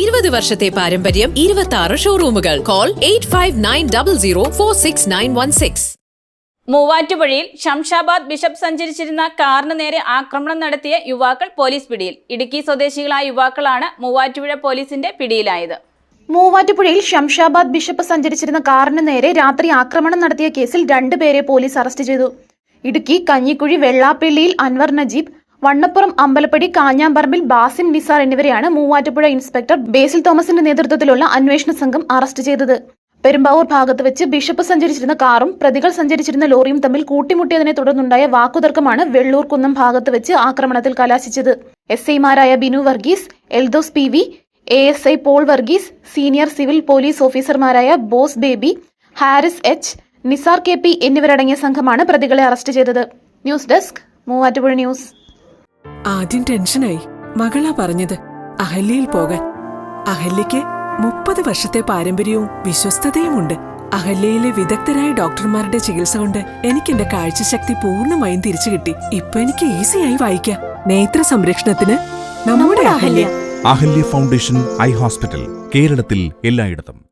ഇരുപത് വർഷത്തെ പാരമ്പര്യം ഇരുപത്തി ആറ് ഷോറൂമുകൾ call eight five nine double zero four six nine one six മൂവാറ്റുപുഴയിൽ ഷംഷാബാദ് ബിഷപ്പ് സഞ്ചരിച്ചിരുന്ന കാറിന് നേരെ ആക്രമണം നടത്തിയ യുവാക്കൾ പോലീസ് പിടിയിൽ. ഇടുക്കി സ്വദേശികളായ യുവാക്കളാണ് മൂവാറ്റുപുഴ പോലീസിന്റെ പിടിയിലായത്. മൂവാറ്റുപുഴയിൽ ഷംഷാബാദ് ബിഷപ്പ് സഞ്ചരിച്ചിരുന്ന കാറിന് നേരെ രാത്രി ആക്രമണം നടത്തിയ കേസിൽ രണ്ടുപേരെ പോലീസ് അറസ്റ്റ് ചെയ്തു. ഇടുക്കി കഞ്ഞിക്കുഴി വെള്ളാപ്പള്ളിയിൽ അൻവർ നജീബ് വണ്ണപ്പുറം അമ്പലപ്പടി കാഞ്ഞാമ്പറമ്പിൽ ബാസിം നിസാർ എന്നിവരെയാണ് മൂവാറ്റുപുഴ ഇൻസ്പെക്ടർ ബേസിൽ തോമസിന്റെ നേതൃത്വത്തിലുള്ള അന്വേഷണ സംഘം അറസ്റ്റ് ചെയ്തത്. പെരുമ്പാവൂർ ഭാഗത്ത് വെച്ച് ബിഷപ്പ് സഞ്ചരിച്ചിരുന്ന കാറും പ്രതികൾ സഞ്ചരിച്ചിരുന്ന ലോറിയും തമ്മിൽ കൂട്ടിമുട്ടിയതിനെ തുടർന്നുണ്ടായ വാക്കുതർക്കമാണ് വെള്ളൂർ കുന്നം ഭാഗത്ത് വെച്ച് ആക്രമണത്തിൽ കലാശിച്ചത്. എസ് ഐമാരായ Binu Varghese Eldhose P V A S I Paul Varghese senior civil police ഓഫീസർമാരായ Bose Baby Haris H Nisar K P എന്നിവരടങ്ങിയ സംഘമാണ് പ്രതികളെ അറസ്റ്റ് ചെയ്തത്. News desk Muvattupuzha news. ആദ്യം ടെൻഷനായി മകളാ പറഞ്ഞത് അഹല്യയിൽ പോകാൻ. അഹല്യയ്ക്ക് മുപ്പത് വർഷത്തെ പാരമ്പര്യവും വിശ്വസ്തതയുമുണ്ട്. അഹല്യയിലെ വിദഗ്ധരായ ഡോക്ടർമാരുടെ ചികിത്സ കൊണ്ട് എനിക്ക് എന്റെ കാഴ്ചശക്തി പൂർണമായും തിരിച്ചു കിട്ടി. ഇപ്പൊ എനിക്ക് ഈസിയായി വായിക്കാം. നേത്ര സംരക്ഷണത്തിന് നമ്മുടെ Ahalya. Ahalya foundation eye hospital കേരളത്തിൽ എല്ലായിടത്തും.